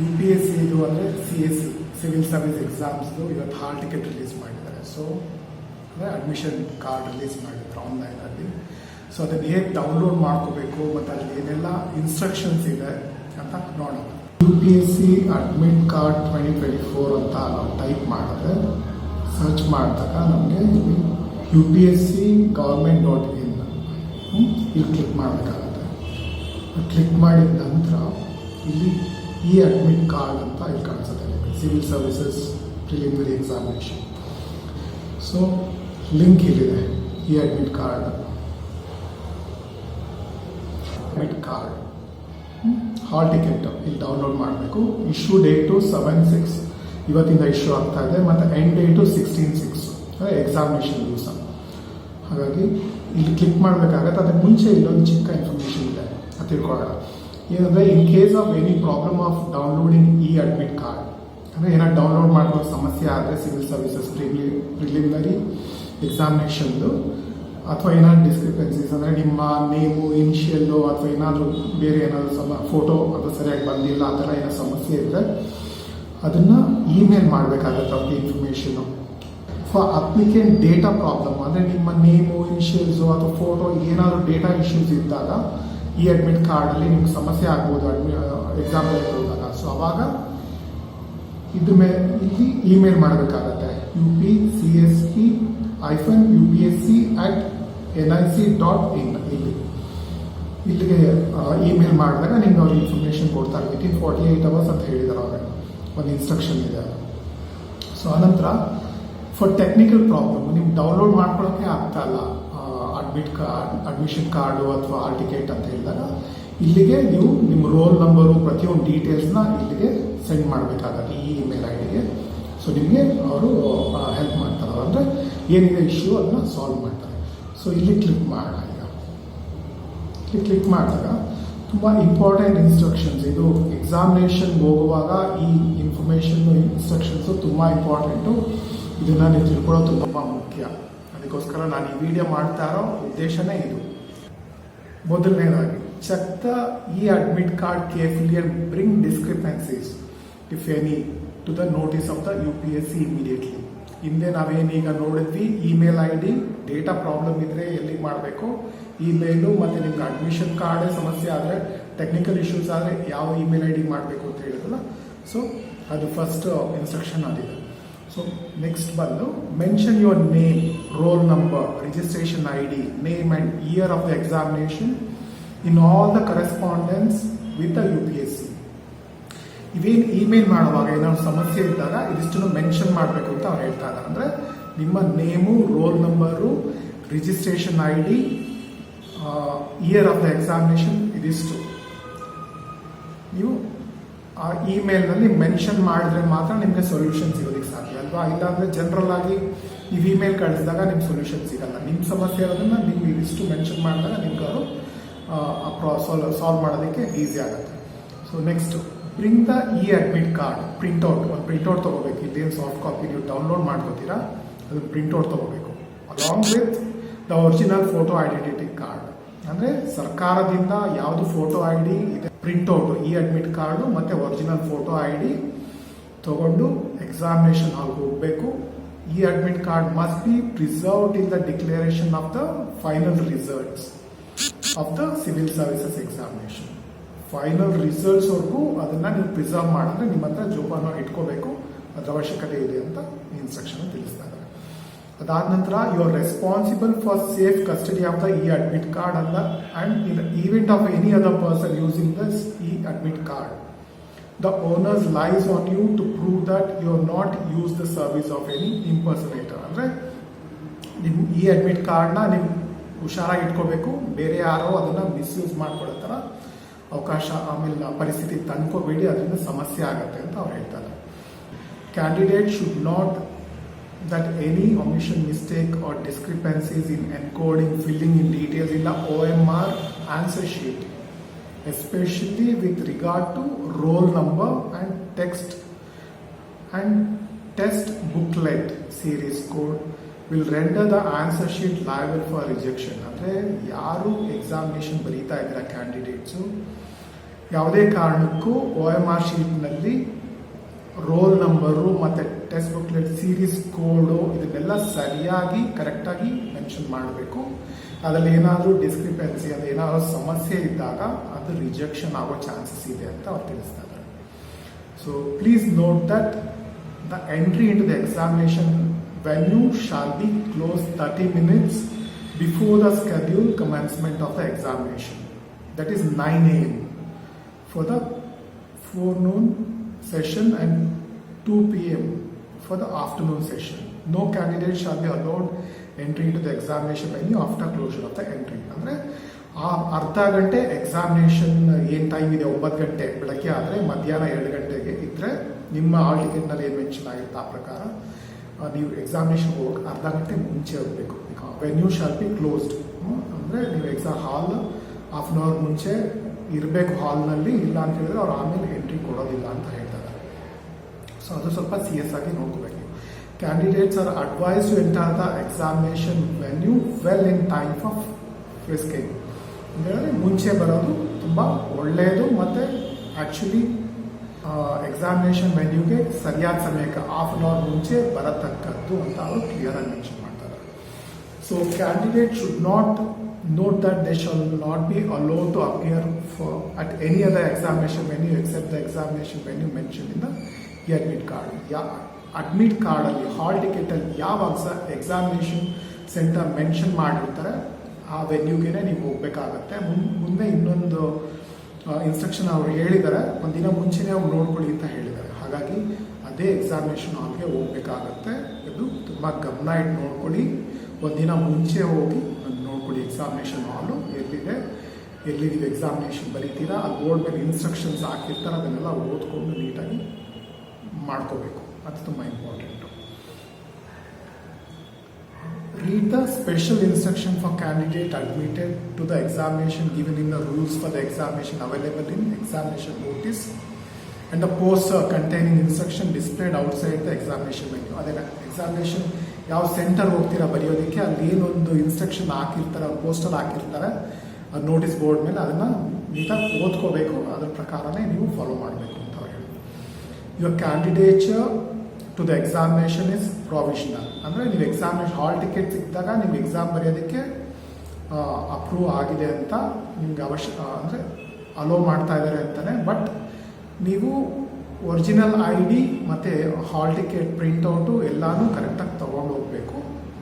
You P S C ಇದು ಅಂದರೆ C S civil service ಎಕ್ಸಾಮ್ಸ್ದು ಇವತ್ತು ಹಾಲ್ ಟಿಕೆಟ್ ರಿಲೀಸ್ ಮಾಡಿದ್ದಾರೆ. ಸೊ ಅಂದರೆ ಅಡ್ಮಿಷನ್ ಕಾರ್ಡ್ ರಿಲೀಸ್ ಮಾಡಿದ್ದಾರೆ ಆನ್ಲೈನಲ್ಲಿ ಸೊ ಅದನ್ನು ಹೇಗೆ ಡೌನ್ಲೋಡ್ ಮಾಡ್ಕೋಬೇಕು ಮತ್ತು ಅಲ್ಲಿ ಏನೆಲ್ಲ ಇನ್ಸ್ಟ್ರಕ್ಷನ್ಸ್ ಇದೆ ಅಂತ ನೋಡೋಣ. U P S C admit card twenty twenty four ಅಂತ ನಾವು ಟೈಪ್ ಮಾಡಿದ್ರೆ ಸರ್ಚ್ ಮಾಡಿದಾಗ ನಮಗೆ U P S C government dot in ಇಲ್ಲಿ ಕ್ಲಿಕ್ ಮಾಡಬೇಕಾಗುತ್ತೆ. ಕ್ಲಿಕ್ ಮಾಡಿದ ನಂತರ ಇಲ್ಲಿ ಇ ಅಡ್ಮಿಟ್ ಕಾರ್ಡ್ ಅಂತ ಇಲ್ಲಿ ಕಾಣಿಸುತ್ತೆ civil services preliminary examination. So link ಇಲ್ಲಿದೆ ಈ admit card. Admit card. Hall ticket ಇಲ್ಲಿ ಡೌನ್ಲೋಡ್ ಮಾಡಬೇಕು. ಇಶ್ಯೂ ಡೇಟು ಸೆವೆನ್ ಸಿಕ್ಸ್ ಇವತ್ತಿಂದ ಇಶ್ಯೂ ಆಗ್ತಾ ಇದೆ. ಮತ್ತು end date sixteen six examination ದಿವಸ ಹಾಗಾಗಿ ಇಲ್ಲಿ ಕ್ಲಿಕ್ ಮಾಡಬೇಕಾಗತ್ತೆ. ಅದಕ್ಕೆ ಮುಂಚೆ ಇಲ್ಲೊಂದು ಚಿಕ್ಕ ಇನ್ಫಾರ್ಮೇಷನ್ ಇದೆ. ಅದು ತಿಳ್ಕೊಳ್ಳೋಣ. ಏನಂದರೆ in case of any problem of downloading E admit card ಅಂದರೆ ಏನಾದ್ರು ಡೌನ್ಲೋಡ್ ಮಾಡೋ ಸಮಸ್ಯೆ ಆದರೆ ಸಿವಿಲ್ ಸರ್ವಿಸಸ್ ಪ್ರಿಲಿ ಪ್ರಿಲಿಮಿನರಿ ಎಕ್ಸಾಮಿನೇಷನ್ದು ಅಥವಾ ಏನಾದ್ರು ಡಿಸ್ಕ್ರಿಪೆನ್ಸೀಸ್ ಅಂದರೆ ನಿಮ್ಮ ನೇಮು ಇನಿಷಿಯಲ್ಲು ಅಥವಾ ಏನಾದರೂ ಬೇರೆ ಏನಾದರೂ ಸಮ ಫೋಟೋ ಅದು ಸರಿಯಾಗಿ ಬಂದಿಲ್ಲ, ಆ ಥರ ಏನೋ ಸಮಸ್ಯೆ ಇದ್ದರೆ ಅದನ್ನು ಇಮೇಲ್ ಮಾಡಬೇಕಾಗತ್ತೆ ಅವ್ರಿಗೆ information for applicant data problem ಅಂದರೆ ನಿಮ್ಮ ನೇಮು ಇನಿಷಿಯಲ್ಸು ಅಥವಾ ಫೋಟೋ ಏನಾದರೂ ಡೇಟಾ ಇಶ್ಯೂಸ್ ಇದ್ದಾಗ ಈ ಅಡ್ಮಿಟ್ ಕಾರ್ಡಲ್ಲಿ ನಿಮ್ಗೆ ಸಮಸ್ಯೆ ಆಗ್ಬೋದು ಅಡ್ಮಿ ಎಕ್ಸಾಂಪಲ್ ಹೋದಾಗ ಸೊ ಅವಾಗ ಇದ್ರ ಮೇಲೆ ಇಲ್ಲಿ ಇಮೇಲ್ ಮಾಡಬೇಕಾಗತ್ತೆ. U P C S P hyphen U P S C at N I C dot in ಇಲ್ಲಿ. ಇಲ್ಲಿಗೆ ಇಮೇಲ್ ಮಾಡಿದಾಗ ನಿಮ್ಗೆ ಅವ್ರು ಇನ್ಫಾರ್ಮೇಷನ್ ಕೊಡ್ತಾರೆ ವಿತಿನ್ ಫಾರ್ಟಿ ಏಯ್ಟ್ ಅವರ್ಸ್ ಅಂತ ಹೇಳಿದ್ದಾರೆ ಅವ್ರಿಗೆ ಒಂದು ಇನ್ಸ್ಟ್ರಕ್ಷನ್ ಇದೆ. ಸೊ ಆನಂತರ ಫಾರ್ ಟೆಕ್ನಿಕಲ್ ಪ್ರಾಬ್ಲಮ್ ನಿಮ್ಗೆ ಡೌನ್ಲೋಡ್ ಮಾಡ್ಕೊಳ್ಳೋಕೆ ಆಗ್ತಾ ಇಲ್ಲ. ಅಡ್ಮಿಟ್ ಕಾರ್ಡ್ ಅಡ್ಮಿಷನ್ ಕಾರ್ಡು ಅಥವಾ ಆಲ್ ಟಿಕೆಟ್ ಅಂತ ಹೇಳಿದಾಗ, ಇಲ್ಲಿಗೆ ನೀವು ನಿಮ್ಮ ರೋಲ್ ನಂಬರು ಪ್ರತಿಯೊಂದು ಡೀಟೇಲ್ಸ್ನ ಇಲ್ಲಿಗೆ ಸೆಂಡ್ ಮಾಡಬೇಕಾಗತ್ತೆ, ಈ ಇಮೇಲ್ ಐ ಡಿಗೆ ಸೊ ನಿಮಗೆ ಅವರು ಹೆಲ್ಪ್ ಮಾಡ್ತಾರೆ. ಅಂದರೆ ಏನಿದೆ ಇಶ್ಯೂ ಅದನ್ನ ಸಾಲ್ವ್ ಮಾಡ್ತಾರೆ. ಸೊ ಇಲ್ಲಿ ಕ್ಲಿಕ್ ಮಾಡೋಣ ಈಗ. ಇಲ್ಲಿ ಕ್ಲಿಕ್ ಮಾಡಿದಾಗ ತುಂಬ ಇಂಪಾರ್ಟೆಂಟ್ ಇನ್ಸ್ಟ್ರಕ್ಷನ್ಸ್ ಇದು ಎಕ್ಸಾಮಿನೇಷನ್ ಹೋಗುವಾಗ ಈ ಇನ್ಫಾರ್ಮೇಷನ್ ಇನ್ಸ್ಟ್ರಕ್ಷನ್ಸು ತುಂಬ ಇಂಪಾರ್ಟೆಂಟು ಇದನ್ನು ನೀವು ತಿಳ್ಕೊಳ್ಳೋದು ತುಂಬ ಮುಖ್ಯ. ಅದಕ್ಕೋಸ್ಕರ ನಾನು ಈ ವಿಡಿಯೋ ಮಾಡ್ತಾ ಇರೋ ಉದ್ದೇಶನೇ ಇದು. ಮೊದಲನೇದಾಗಿ check the e admit card carefully and bring discrepancies if any to the notice of the U P S C immediately ಹಿಂದೆ ನಾವೇನೀಗ ನೋಡಿದ್ವಿ email I D data problem ಇದ್ದರೆ ಎಲ್ಲಿ ಮಾಡಬೇಕು? ಇಮೇಲು ಮತ್ತು ನಿಮ್ಗೆ ಅಡ್ಮಿಷನ್ ಕಾರ್ಡೇ ಸಮಸ್ಯೆ ಆದರೆ ಟೆಕ್ನಿಕಲ್ ಇಶ್ಯೂಸ್ ಆದರೆ ಯಾವ ಇಮೇಲ್ ಐ ಡಿ ಮಾಡಬೇಕು ಅಂತ ಹೇಳಿದ್ರಲ್ಲ? ಸೊ ಅದು ಫಸ್ಟ್ ಇನ್ಸ್ಟ್ರಕ್ಷನ್ ಆಗಿದೆ. ಸೊ ನೆಕ್ಸ್ಟ್ ಬಂದು mention your name roll number registration I D name year year of the in correspondence with the U P S ಇವೇನು ಇಮೇಲ್ ಮಾಡುವಾಗ ಏನಾದ್ರು ಸಮಸ್ಯೆ ಇದ್ದಾಗ ಇದಿಷ್ಟನ್ನು ಮೆನ್ಷನ್ ಮಾಡಬೇಕು ಅಂತ ಅವ್ರು ಹೇಳ್ತಾ ಇದ್ದಾರೆ. ಅಂದರೆ ನಿಮ್ಮ name roll number registration I D year of the examination ಇದಿಷ್ಟು. ನೀವು ಆ ಇಮೇಲ್ನಲ್ಲಿ ಮೆನ್ಷನ್ ಮಾಡಿದ್ರೆ ಮಾತ್ರ ನಿಮಗೆ ಸೊಲ್ಯೂಷನ್ ಸಿಗೋದಕ್ಕೆ ಸಾಧ್ಯ ಅಲ್ವಾ? ಇಲ್ಲಾಂದರೆ ಜನರಲ್ ಆಗಿ ನೀವು ಇಮೇಲ್ ಕಳಿಸಿದಾಗ ನಿಮ್ಮ ಸೊಲ್ಯೂಷನ್ ಸಿಗಲ್ಲ. ನಿಮ್ಮ ಸಮಸ್ಯೆ ಇರೋದನ್ನ ನೀವು ಇದಿಷ್ಟು ಮೆನ್ಷನ್ ಮಾಡಿದಾಗ ನಿಮ್ಗೆ ಅವರು ಪ್ರಾ ಸಾಲ್ವ್ ಮಾಡೋದಕ್ಕೆ ಈಸಿ ಆಗುತ್ತೆ. So next bring the e admit card printout ಒಂದು ಪ್ರಿಂಟೌಟ್ ತೊಗೋಬೇಕು. ಇದೇನು ಸಾಫ್ಟ್ ಕಾಪಿ ನೀವು ಡೌನ್ಲೋಡ್ ಮಾಡ್ಕೋತೀರಾ ಅದು ಪ್ರಿಂಟೌಟ್ ತೊಗೋಬೇಕು. Along with the original photo identity card ಅಂದರೆ ಸರ್ಕಾರದಿಂದ ಯಾವುದು ಫೋಟೋ ಐ ಡಿ ಇದೆ ಪ್ರಿಂಟ್ಔಟ್ ಇ ಅಡ್ಮಿಟ್ ಕಾರ್ಡು ಮತ್ತು ಒರಿಜಿನಲ್ ಫೋಟೋ ಐ ಡಿ ತಗೊಂಡು ಎಕ್ಸಾಮಿನೇಷನ್ ಹಾಲ್ಗೆ ಹೋಗಬೇಕು. E admit card must be preserved in the declaration of the final results of the civil services examination final ರಿಸಲ್ಟ್ಸ್ವರೆಗೂ ಅದನ್ನ ನೀವು preserve ಮಾಡಿದ್ರೆ ನಿಮ್ಮ ಹತ್ರ ಜೋಪಾನ ಇಟ್ಕೋಬೇಕು. ಅದರ ಅವಶ್ಯಕತೆ ಇದೆ ಅಂತ ಇನ್ಸ್ಟ್ರಕ್ಷನ್ ತಿಳಿಸ್ತಾ ಅದಾದ ನಂತರ you are responsible for safe custody of the e admit card ಅಲ್ಲ. And in event of any other person using this e admit card the owners lies on you to prove that you are not use the service of any impersonator ಅಂದರೆ ನಿಮ್ಮ ಈ admit ಕಾರ್ಡ್ನ ನೀವು ಹುಷಾರಾಗಿ ಇಟ್ಕೋಬೇಕು ಬೇರೆ ಯಾರೋ ಅದನ್ನು ಮಿಸ್ಯೂಸ್ ಮಾಡ್ಕೊಳ್ಳೋ ಥರ ಅವಕಾಶ ಆಮೇಲೆ ಪರಿಸ್ಥಿತಿ ತಂದ್ಕೋಬೇಡಿ ಅದರಿಂದ ಸಮಸ್ಯೆ ಆಗುತ್ತೆ ಅಂತ ಅವ್ರು ಹೇಳ್ತಾರೆ. Candidate should not that any omission, mistake, or discrepancies in encoding, filling in details in the OMR answer sheet, especially with regard to roll number and text and test booklet series code will render the answer sheet liable for rejection. ಅಂದರೆ ಯಾರು examination ಬರೀತಾ ಇದ್ದೀರಾ candidates ಯಾವುದೇ ಕಾರಣಕ್ಕೂ O M R ಶೀಟ್ನಲ್ಲಿ roll number ಮತ್ತು test booklet series code ಇದನ್ನೆಲ್ಲ ಸರಿಯಾಗಿ ಕರೆಕ್ಟಾಗಿ ಮೆನ್ಷನ್ ಮಾಡಬೇಕು ಅದರಲ್ಲಿ ಏನಾದರೂ ಡಿಸ್ಕ್ರಿಪೆನ್ಸಿ ಅದು ಏನಾದರೂ ಸಮಸ್ಯೆ ಇದ್ದಾಗ ಅದು ರಿಜೆಕ್ಷನ್ ಆಗೋ ಚಾನ್ಸಸ್ ಇದೆ ಅಂತ ಅವ್ರು ತಿಳಿಸ್ತಾ ಇದ್ದಾರೆ so please note that the entry into the examination venue shall be close thirty minutes before the schedule commencement of the examination that is nine A M for the forenoon session and 2 p.m. for the afternoon session. No candidate shall be allowed entry to the examination venue after closure of the entry ಅಂದರೆ ಆ ಅರ್ಧ ಗಂಟೆ examination ಏನು time ಇದೆ? ಒಂಬತ್ತು ಗಂಟೆ ಬೆಳಗ್ಗೆ ಆದರೆ, ಮಧ್ಯಾಹ್ನ ಎರಡು ಗಂಟೆಗೆ ಇದ್ದರೆ ನಿಮ್ಮ ಆಲ್ ಟಿಕೆಟ್ನಲ್ಲಿ ಏನು ಮೆನ್ಷನ್ ಆಗಿರುತ್ತೆ? ಆ ಪ್ರಕಾರ ನೀವು ಎಕ್ಸಾಮಿನೇಷನ್ ಹೋಗಕ್ಕೆ ಅರ್ಧ ಗಂಟೆ ಮುಂಚೆ ಹೋಗಬೇಕು. ವೆನ್ಯೂ ಶಾಲ್ ಬಿ ಕ್ಲೋಸ್ಡ್ ಅಂದರೆ ನೀವು exam hall half an hour ಮುಂಚೆ ಇರಬೇಕು ಹಾಲ್ನಲ್ಲಿ ಇಲ್ಲ ಅಂತ ಹೇಳಿದ್ರೆ ಅವ್ರು ಆಮೇಲೆ ಎಂಟ್ರಿ ಕೊಡೋದಿಲ್ಲ ಅಂತ ಹೇಳ್ತಾರೆ. ಸೊ ಅದು ಸ್ವಲ್ಪ ಸಿ ಎಸ್ ಆಗಿ ನೋಡ್ಕೋಬೇಕು. Candidates are advised to enter the examination venue well in time for frisking. ಅಂದರೆ ಮುಂಚೆ ಬರೋದು ತುಂಬ ಒಳ್ಳೆಯದು ಮತ್ತು ಆ್ಯಕ್ಚುಲಿ ಎಕ್ಸಾಮಿನೇಷನ್ ವೆನ್ಯೂಗೆ ಸರಿಯಾದ ಸಮಯಕ್ಕೆ ಹಾಫ್ ಆನ್ ಅವರ್ ಮುಂಚೆ ಬರತಕ್ಕದ್ದು ಅಂತ ಅವರು ಕ್ಲಿಯರ್ ಆಗಿ ಮೆನ್ಷನ್ ಮಾಡ್ತಾರೆ so candidate should not note that they shall not be allowed to appear for at any other examination venue except the examination venue mentioned in the admit card. ಯಾ admit ಕಾರ್ಡಲ್ಲಿ hall ಟಿಕೆಟಲ್ಲಿ ಯಾವಾಗ ಸಹ examination centre mention ಮಾಡಿರ್ತಾರೆ, ಆ ವೆನ್ಯೂಗೆ ನೀವು ಹೋಗ್ಬೇಕಾಗತ್ತೆ. ಮುಂದೆ ಇನ್ನೊಂದು ಇನ್ಸ್ಟ್ರಕ್ಷನ್ ಅವರು ಹೇಳಿದ್ದಾರೆ ಒಂದಿನ ಮುಂಚೆನೇ ಅವ್ರು ನೋಡ್ಕೊಳ್ಳಿ ಅಂತ ಹೇಳಿದ್ದಾರೆ ಹಾಗಾಗಿ ಅದೇ ಎಕ್ಸಾಮಿನೇಷನ್ ಹಾಲ್ಗೆ ಹೋಗ್ಬೇಕಾಗತ್ತೆ. ಇದು ತುಂಬ ಗಮನ ಇಟ್ಟು ನೋಡ್ಕೊಳ್ಳಿ. ಒಂದಿನ ಮುಂಚೆ ಹೋಗಿ ಅದ್ ನೋಡ್ಕೊಳ್ಳಿ ಎಕ್ಸಾಮಿನೇಷನ್ ಹಾಲು ಎಲ್ಲಿದೆ ಎಲ್ಲಿ ನೀವು ಎಕ್ಸಾಮಿನೇಷನ್ ಬರೀತೀರಾ? ಆ ಬೋರ್ಡ್ ಮೇಲೆ ಇನ್ಸ್ಟ್ರಕ್ಷನ್ಸ್ ಹಾಕಿರ್ತಾರೆ. ಅದನ್ನೆಲ್ಲ ಓದ್ಕೊಂಡು ನೀಟಾಗಿ ಮಾಡ್ಕೋಬೇಕು. ಅದು ತುಂಬ important Read the special instruction for candidate admitted to the examination given in the rules for the examination available in examination notice and the poster containing instruction displayed outside the examination venue. ಅದೇನ examination ಯಾವ centre ಹೋಗ್ತೀರಾ ಬರೆಯೋದಕ್ಕೆ ಅಲ್ಲಿ ಏನೊಂದು instruction ಹಾಕಿರ್ತಾರೆ poster ಹಾಕಿರ್ತಾರೆ notice board ಮೇಲೆ ಅದನ್ನ ನೀಟಾಗಿ ಓದ್ಕೋಬೇಕು ಅದ್ರ ಪ್ರಕಾರನೇ ನೀವು ಫಾಲೋ ಮಾಡಬೇಕು ಅಂತ ಹೇಳಿದ್ರು your candidature to the examination is provisional ಅಂದರೆ ನೀವು ಎಕ್ಸಾಮಿನೇಷನ್ ಹಾಲ್ ಟಿಕೆಟ್ ಸಿಕ್ಕಿದಾಗ ನೀವು ಎಕ್ಸಾಮ್ ಬರೆಯೋದಕ್ಕೆ ಅಪ್ರೂವ್ ಆಗಿದೆ ಅಂತ ನಿಮ್ಗೆ ಅವಶ್ಯ ಅಂದರೆ ಅಲೋ ಮಾಡ್ತಾ ಇದ್ದಾರೆ ಅಂತಲೇ ಬಟ್ ನೀವು ಒರಿಜಿನಲ್ ಐ ಡಿ ಮತ್ತು ಹಾಲ್ ಟಿಕೆಟ್ ಪ್ರಿಂಟೌಟು ಎಲ್ಲನೂ ಕರೆಕ್ಟಾಗಿ ತೊಗೊಂಡು ಹೋಗಬೇಕು.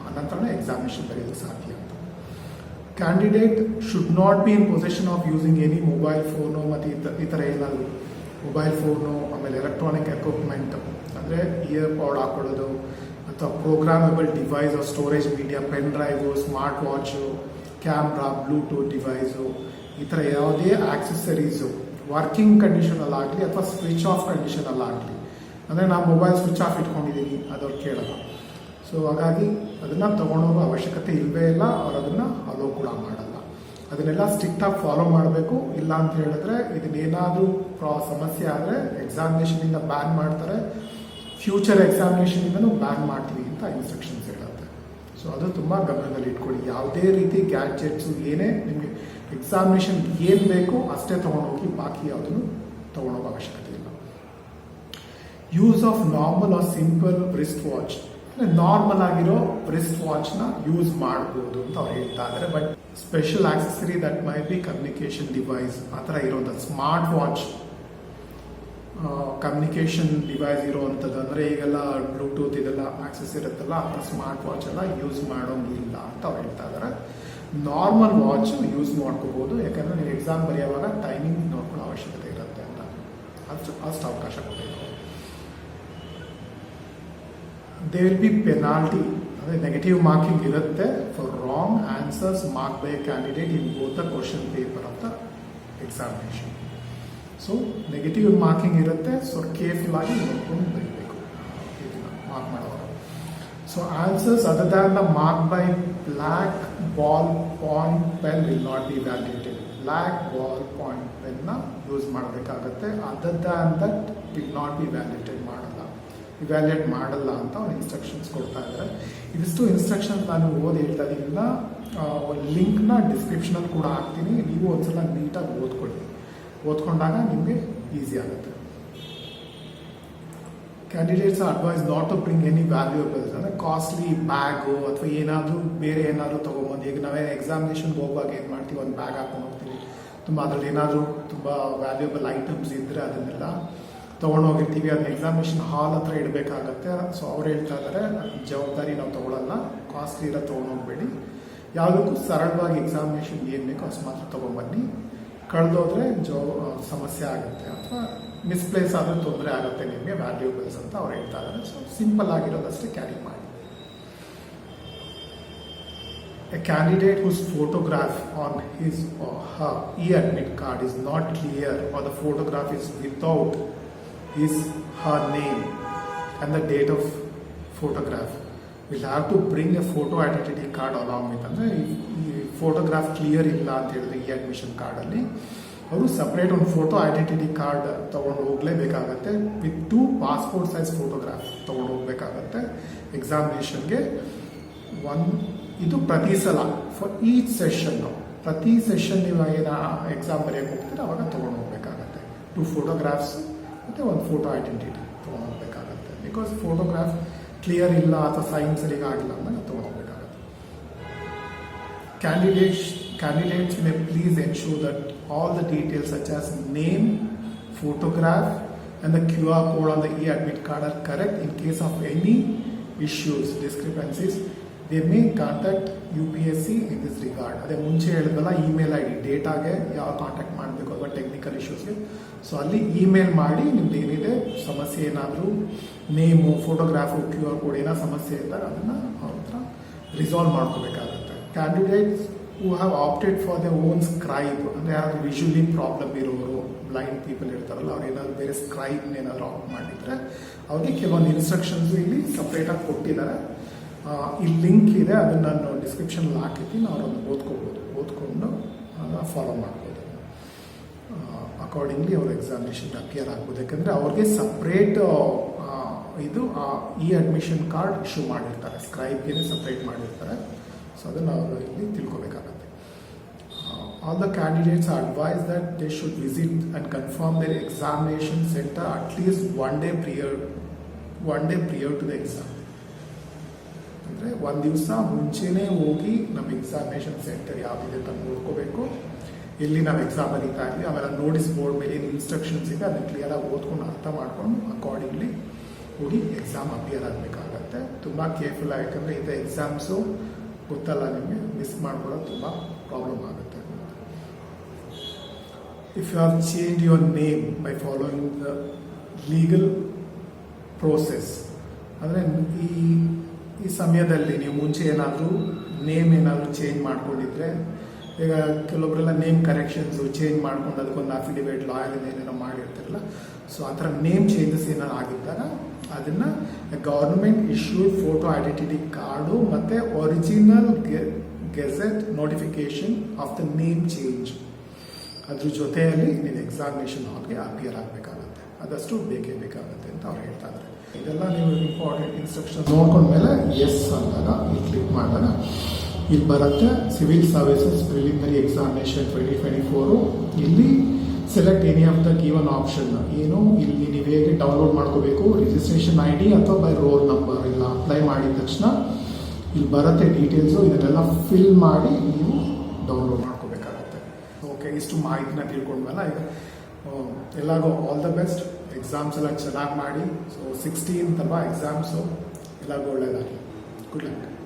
ಅನಂತರನೇ ಎಕ್ಸಾಮಿನೇಷನ್ ಬರೆಯೋದು ಸಾಧ್ಯ ಅಂತ. Candidate should not be in position of using any mobile phone ಮತ್ತು ಈ ಥರ ಏನಾದ್ರು ಮೊಬೈಲ್ ಫೋನು ಆಮೇಲೆ ಎಲೆಕ್ಟ್ರಾನಿಕ್ ಎಕ್ವಿಪ್ಮೆಂಟ್ ಅಂದರೆ ಇಯರ್ ಪಾಡ್ ಹಾಕೊಳ್ಳೋದು ಅಥವಾ programmable device storage media pen drive smart watch camera bluetooth device ಈ ಥರ ಯಾವುದೇ ಆಕ್ಸೆಸರೀಸು ವರ್ಕಿಂಗ್ ಕಂಡೀಷನಲ್ಲಾಗಲಿ ಅಥವಾ ಸ್ವಿಚ್ ಆಫ್ ಕಂಡೀಷನಲ್ಲಾಗಲಿ ಅಂದರೆ ನಾನು ಮೊಬೈಲ್ ಸ್ವಿಚ್ ಆಫ್ ಇಟ್ಕೊಂಡಿದ್ದೀನಿ ಅದವ್ರು ಕೇಳಲ್ಲ. ಸೊ ಹಾಗಾಗಿ ಅದನ್ನು ತೊಗೊಳೋ ಅವಶ್ಯಕತೆ ಇಲ್ಲವೇ ಇಲ್ಲ, ಅವ್ರು ಅದನ್ನು ಅಲೋ ಕೂಡ ಮಾಡಲ್ಲ. ಅದನ್ನೆಲ್ಲ ಸ್ಟ್ರಿಕ್ಟಾಗಿ ಫಾಲೋ ಮಾಡಬೇಕು. ಇಲ್ಲ ಅಂತ ಹೇಳಿದ್ರೆ ಇದನ್ನೇನಾದರೂ ಪ್ರಾ ಸಮಸ್ಯೆ ಆದರೆ ಎಕ್ಸಾಮಿನೇಷನಿಂದ ಬ್ಯಾನ್ ಮಾಡ್ತಾರೆ. ಫ್ಯೂಚರ್ ಎಕ್ಸಾಮಿನೇಷನಿಂದನೂ ಬ್ಯಾನ್ ಮಾಡ್ತೀವಿ ಅಂತ ಇನ್ಸ್ಟ್ರಕ್ಷನ್ಸ್ ಹೇಳುತ್ತೆ ಸೊ ಅದು ತುಂಬ ಗಮನದಲ್ಲಿ ಇಟ್ಕೊಳ್ಳಿ. ಯಾವುದೇ ರೀತಿ ಗ್ಯಾಡ್ಜೆಟ್ಸು ಏನೇ ನಿಮಗೆ ಎಕ್ಸಾಮಿನೇಷನ್ ಏನು ಬೇಕು ಅಷ್ಟೇ ತೊಗೊಂಡೋಗಿ ಬಾಕಿ ಯಾವುದನ್ನು ತೊಗೊಳೋ ಅವಶ್ಯಕತೆ ಇಲ್ಲ. Use of normal or simple wrist watch normal ಆಗಿರೋ ರಿಸ್ಟ್ ವಾಚ್ನ ಯೂಸ್ ಮಾಡ್ಬೋದು ಅಂತ ಅವ್ರು ಹೇಳ್ತಾ ಇದ್ದಾರೆ but special accessory that may be communication device ಆ ಥರ ಇರೋಂಥ ಸ್ಮಾರ್ಟ್ ವಾಚ್ ಕಮ್ಯುನಿಕೇಶನ್ ಡಿವೈಸ್ ಇರೋವಂಥದ್ದು. ಅಂದರೆ ಈಗೆಲ್ಲ ಬ್ಲೂಟೂತ್ ಇದೆಲ್ಲ ಆಕ್ಸೆಸ್ ಇರುತ್ತಲ್ಲ, ಆ ಸ್ಮಾರ್ಟ್ ವಾಚ್ ಎಲ್ಲ ಯೂಸ್ ಮಾಡೋಂಗಿಲ್ಲ ಅಂತ ಅವ್ರು ಹೇಳ್ತಾ ಇದ್ದಾರೆ ನಾರ್ಮಲ್ ವಾಚ್ ಯೂಸ್ ಮಾಡ್ಕೋಬೋದು. ಯಾಕಂದರೆ ನೀವು ಎಕ್ಸಾಮ್ ಬರೆಯುವಾಗ ಟೈಮಿಂಗ್ ನೋಡ್ಕೊಳ್ಳೋ ಅವಶ್ಯಕತೆ ಇರುತ್ತೆ ಅಂತ. ಅಷ್ಟು ಅಷ್ಟು ಅವಕಾಶ ಕೊಟ್ಟಿದ್ದಾರೆ. ದೇ ವಿಲ್ ಬಿ ಪೆನಾಲ್ಟಿ ಅಂದರೆ ನೆಗೆಟಿವ್ ಮಾರ್ಕಿಂಗ್ ಇರುತ್ತೆ for wrong answers mark by candidate in both the question paper of the examination so negative marking ಇರುತ್ತೆ. ಸೊ ಕೇರ್ಫುಲ್ ಆಗಿ ನೋಡ್ಕೊಂಡು ಬರೀಬೇಕು. ಇದನ್ನ ಮಾರ್ಕ್ ಮಾಡೋರು. So answers other than the mark by black ball point pen will not be valuated black ball point ಪೆನ್ನ use ಮಾಡಬೇಕಾಗತ್ತೆ. Other than that will not be valuated ಮಾಡಲ್ಲ evaluate ಮಾಡಲ್ಲ ಅಂತ ಅವ್ರು ಇನ್ಸ್ಟ್ರಕ್ಷನ್ಸ್ ಕೊಡ್ತಾ ಇದ್ದಾರೆ ಇದಿಷ್ಟು ಇನ್ಸ್ಟ್ರಕ್ಷನ್ಸ್ ನಾನು ಓದಿ ಹೇಳ್ತಾ ಇದ್ದೀನ. ಒಂದು ಲಿಂಕ್ನ ಡಿಸ್ಕ್ರಿಪ್ಷನಲ್ಲಿ ಕೂಡ ಹಾಕ್ತೀನಿ. ನೀವು ಒಂದ್ಸಲ ನೀಟಾಗಿ ಓದ್ಕೊಳ್ಳಿ. ಓದ್ಕೊಂಡಾಗ ನಿಮಗೆ ಈಸಿ ಆಗುತ್ತೆ. Candidates advise not to bring any valuable ಅಂದರೆ ಕಾಸ್ಟ್ಲಿ ಬ್ಯಾಗು ಅಥವಾ ಏನಾದರೂ ಬೇರೆ ಏನಾದರೂ ತೊಗೊಂಬಂದು, ಈಗ ನಾವೇ ಎಕ್ಸಾಮಿನೇಷನ್ಗೆ ಹೋಗುವಾಗ ಏನು ಮಾಡ್ತೀವಿ? ಒಂದು ಬ್ಯಾಗ್ ಹಾಕೊಂಡು ಹೋಗ್ತೀವಿ. ತುಂಬ ಅದರಲ್ಲಿ ಏನಾದರೂ ತುಂಬ ವ್ಯಾಲ್ಯೂಬಲ್ ಐಟಮ್ಸ್ ಇದ್ದರೆ ಅದನ್ನೆಲ್ಲ ತೊಗೊಂಡೋಗಿರ್ತೀವಿ ಅದನ್ನ ಎಕ್ಸಾಮಿನೇಷನ್ ಹಾಲ್ ಹತ್ರ ಇಡಬೇಕಾಗತ್ತೆ. ಸೊ ಅವ್ರು ಹೇಳ್ತಾ ಇದ್ದಾರೆ ಜವಾಬ್ದಾರಿ ನಾವು ತೊಗೊಳಲ್ಲ ಕಾಸ್ಟ್ಲಿ ಇರೋ ತೊಗೊಂಡೋಗ್ಬೇಡಿ. ಯಾವುದಕ್ಕೂ ಸರಳವಾಗಿ ಎಕ್ಸಾಮಿನೇಷನ್ ಏನು ಬೇಕೋ ಅಷ್ಟು ಮಾತ್ರ ತೊಗೊಂಬನ್ನಿ. ಕಳೆದೋದ್ರೆ ಜೋ ಸಮಸ್ಯೆ ಆಗುತ್ತೆ ಅಥವಾ ಮಿಸ್ಪ್ಲೇಸ್ ಆದರೆ ತೊಂದರೆ ಆಗುತ್ತೆ ನಿಮಗೆ ವ್ಯಾಲ್ಯೂಬಲ್ಸ್ ಅಂತ ಅವ್ರು ಹೇಳ್ತಾ ಇದ್ದಾರೆ ಸೊ ಸಿಂಪಲ್ ಆಗಿರೋದಷ್ಟೇ ಕ್ಯಾರಿ ಮಾಡಿ. A candidate whose photograph on his or her card is card is not clear or the photograph is her name and the date of photograph. Will have to bring a photo identity card along with, ಅಂದರೆ photograph clear ಇಲ್ಲ ಅಂತ ಹೇಳಿದ್ರೆ ಈ admission ಕಾರ್ಡಲ್ಲಿ ಅವರು separate ಒಂದು photo identity card ತೊಗೊಂಡು ಹೋಗಲೇಬೇಕಾಗತ್ತೆ with two passport size photograph ತೊಗೊಂಡು ಹೋಗ್ಬೇಕಾಗತ್ತೆ. ಎಕ್ಸಾಮಿನೇಷನ್ಗೆ ಒನ್ ಇದು ಪ್ರತಿ ಸಲ ಫಾರ್ ಈಚ್ ಸೆಷನ್ನು ಪ್ರತಿ ಸೆಷನ್ ನೀವು ಏನ ಎಕ್ಸಾಮ್ ಬರೆಯೋಕೆ ಹೋಗ್ತೀರ, ಅವಾಗ ತೊಗೊಂಡು ಹೋಗಬೇಕಾಗತ್ತೆ. ಟು ಫೋಟೋಗ್ರಾಫ್ಸ್ ಮತ್ತು ಒಂದು ಫೋಟೋ ಐಡೆಂಟಿಟಿ ತೊಗೊಂಡು ಹೋಗ್ಬೇಕಾಗತ್ತೆ ಬಿಕಾಸ್ ಫೋಟೋಗ್ರಾಫ್ ಕ್ಲಿಯರ್ ಇಲ್ಲ ಅಥವಾ ಸೈನ್ ಸರಿಗೆ ಆಗಿಲ್ಲ ಅಂದಾಗ ತೊಗೊಂಡು ಹೋಗ್ಬೇಕಾಗತ್ತೆ candidates candidates may please ensure that all the details such as name photograph and the qr code on the e-admit card are correct in case of any issues discrepancies they may contact UPSC in this regard ಅದೇ ಮುಂಚೆ ಹೇಳಿದ್ವಲ್ಲ email I D ಡೇಟಾಗೆ ಯಾವ contact ಮಾಡಬೇಕು ಅಥವಾ technical ಇಶ್ಯೂಸ್ಗೆ so ಅಲ್ಲಿ email ಮಾಡಿ ನಿಮ್ದು ಏನಿದೆ, ಸಮಸ್ಯೆ ಏನಾದರೂ name photograph Q R code ಏನೋ ಸಮಸ್ಯೆ ಇದ್ದಾಗ ಅದನ್ನು ಅವ್ರ ಹತ್ರ ರಿಸಾಲ್ವ್ ಮಾಡ್ಕೋಬೇಕಾಗುತ್ತೆ. Candidates who have opted for the own scribe ಅಂದರೆ ಯಾರಾದರೂ ವಿಜುವಲಿ ಪ್ರಾಬ್ಲಮ್ ಇರೋರು ಬ್ಲೈಂಡ್ ಪೀಪಲ್ ಇರ್ತಾರಲ್ಲ, ಅವ್ರು ಏನಾದ್ರು ಬೇರೆ ಸ್ಕ್ರೈಬ್ ಏನಾದರೂ ಆಪ್ಟ್ ಮಾಡಿದ್ರೆ, ಅವ್ರಿಗೆ ಕೆಲವೊಂದು ಇನ್ಸ್ಟ್ರಕ್ಷನ್ಸ್ ಇಲ್ಲಿ ಸಪ್ರೇಟಾಗಿ ಕೊಟ್ಟಿದ್ದಾರೆ. ಇಲ್ಲಿ ಲಿಂಕ್ ಇದೆ, ಅದನ್ನು ನಾನು ಡಿಸ್ಕ್ರಿಪ್ಷನ್ ಹಾಕಿದ್ದೀನಿ ನಾನು ಅದನ್ನು ಓದ್ಕೋಬೋದು, ಓದ್ಕೊಂಡು ಫಾಲೋ ಮಾಡ್ಬೋದು. ಅಕಾರ್ಡಿಂಗ್ಲಿ ಅವ್ರ ಎಕ್ಸಾಮಿನೇಷನ್ ಅಪಿಯರ್ ಆಗ್ಬೋದು. ಯಾಕಂದರೆ ಅವ್ರಿಗೆ ಸಪ್ರೇಟ್ ಇದು ಈ ಅಡ್ಮಿಷನ್ ಕಾರ್ಡ್ ಇಶ್ಯೂ ಮಾಡಿರ್ತಾರೆ. ಸ್ಕ್ರೈಬ್ಗೆ ಸಪ್ರೇಟ್ ಮಾಡಿರ್ತಾರೆ. ಸೊ ಅದನ್ನು ಅವರು ಇಲ್ಲಿ ತಿಳ್ಕೊಬೇಕಾಗತ್ತೆ. All the candidates advise that they should visit and confirm their examination centre at least one day prior one day prior to the exam ಅಂದರೆ ಒಂದು ದಿವಸ ಮುಂಚೆನೇ ಹೋಗಿ ನಮ್ಮ ಎಕ್ಸಾಮಿನೇಷನ್ ಸೆಂಟರ್ ಯಾವುದಿದೆ ಅಂತ ನೋಡ್ಕೋಬೇಕು. ಎಲ್ಲಿ ನಾವು ಎಕ್ಸಾಮ್ ಬರೀತಾ ಇದ್ವಿ, ಆಮೇಲೆ ನೋಟಿಸ್ ಬೋರ್ಡ್ ಮೇಲೆ ಏನು ಇನ್ಸ್ಟ್ರಕ್ಷನ್ಸ್ ಇದೆ ಅದನ್ನ ಕ್ಲಿಯರಾಗಿ ಓದ್ಕೊಂಡು ಅರ್ಥ ಮಾಡ್ಕೊಂಡು ಅಕಾರ್ಡಿಂಗ್ಲಿ ಹೋಗಿ ಎಕ್ಸಾಮ್ ಅಪಿಯರ್ ಆಗಬೇಕಾಗತ್ತೆ. ತುಂಬ ಕೇರ್ಫುಲ್ ಯಾಕಂದರೆ ಇಂಥ ಎಕ್ಸಾಮ್ಸು ಗೊತ್ತಲ್ಲ ನಿಮಗೆ ಮಿಸ್ ಮಾಡ್ಕೊಳ್ಳೋದು ತುಂಬ ಪ್ರಾಬ್ಲಮ್ ಆಗುತ್ತೆ. If you have change your name by following the legal process ಅಂದರೆ ಈ ಈ ಸಮಯದಲ್ಲಿ ನೀವು ಮುಂಚೆ ಏನಾದರೂ ನೇಮ್ ಏನಾದರೂ ಚೇಂಜ್ ಮಾಡ್ಕೊಂಡಿದ್ರೆ, ಈಗ ಕೆಲವೊಬ್ಬರೆಲ್ಲ ನೇಮ್ ಕರೆಕ್ಷನ್ಸು ಚೇಂಜ್ ಮಾಡ್ಕೊಂಡು ಅದಕ್ಕೊಂದು ಅಫಿಡೇವಿಟ್ ಲಾಯಲ್ ಏನೇನೋ ಮಾಡಿರ್ತಾರಲ್ಲ ಸೊ ಆ ಥರ ನೇಮ್ ಚೇಂಜಸ್ ಏನಾರು ಆಗಿದ್ದಾಗ ಅದನ್ನು government issued photo identity card ಮತ್ತು original gazette notification of the name change ಅದ್ರ ಜೊತೆಯಲ್ಲಿ ನೀವು ಎಕ್ಸಾಮಿನೇಷನ್ ಹಾಲ್ಗೆ ಅಪಿಯರ್ ಆಗಬೇಕಾಗತ್ತೆ. ಅದಷ್ಟು ಬೇಕೇ ಬೇಕಾಗುತ್ತೆ ಅಂತ ಅವ್ರು ಹೇಳ್ತಾ ಇದ್ದಾರೆ. ಇದೆಲ್ಲ ನೀವು ಇಂಪಾರ್ಟೆಂಟ್ ಇನ್ಸ್ಟ್ರಕ್ಷನ್ ನೋಡ್ಕೊಂಡ್ಮೇಲೆ ಎಸ್ ಅಂದಾಗ ಇಲ್ಲಿ ಕ್ಲಿಕ್ ಮಾಡಿದಾಗ. ಇಲ್ಲಿ ಬರುತ್ತೆ civil services preliminary examination twenty twenty four ಇಲ್ಲಿ select any of the given option ಏನು, ಇಲ್ಲಿ ನೀವು ಹೇಗೆ ಡೌನ್ಲೋಡ್ ಮಾಡ್ಕೋಬೇಕು? ರಿಜಿಸ್ಟ್ರೇಷನ್ ಐ ಡಿ ಅಥವಾ ಬೈ ರೋಲ್ ನಂಬರ್ ಇಲ್ಲ ಅಪ್ಲೈ ಮಾಡಿದ ತಕ್ಷಣ ಇಲ್ಲಿ ಬರುತ್ತೆ ಡೀಟೇಲ್ಸು ಇದನ್ನೆಲ್ಲ ಫಿಲ್ ಮಾಡಿ ನೀವು ಡೌನ್ಲೋಡ್ ಮಾಡ್ಕೋಬೇಕಾಗುತ್ತೆ. ಓಕೆ ಇಷ್ಟು ಮಾಹಿತಿನ ತಿಳ್ಕೊಂಡ್ಮೇಲೆ ಈಗ ಎಲ್ಲರಿಗೂ ಆಲ್ ದ ಬೆಸ್ಟ್ ಎಕ್ಸಾಮ್ಸ್ ಎಲ್ಲ ಚೆನ್ನಾಗಿ ಮಾಡಿ ಸೊ ಸಿಕ್ಸ್ಟೀನ್ ಅಲ್ವಾ ಎಕ್ಸಾಮ್ಸು ಎಲ್ಲ ಒಳ್ಳೆಯದಾಗಲಿ ಗುಡ್ ಲಕ್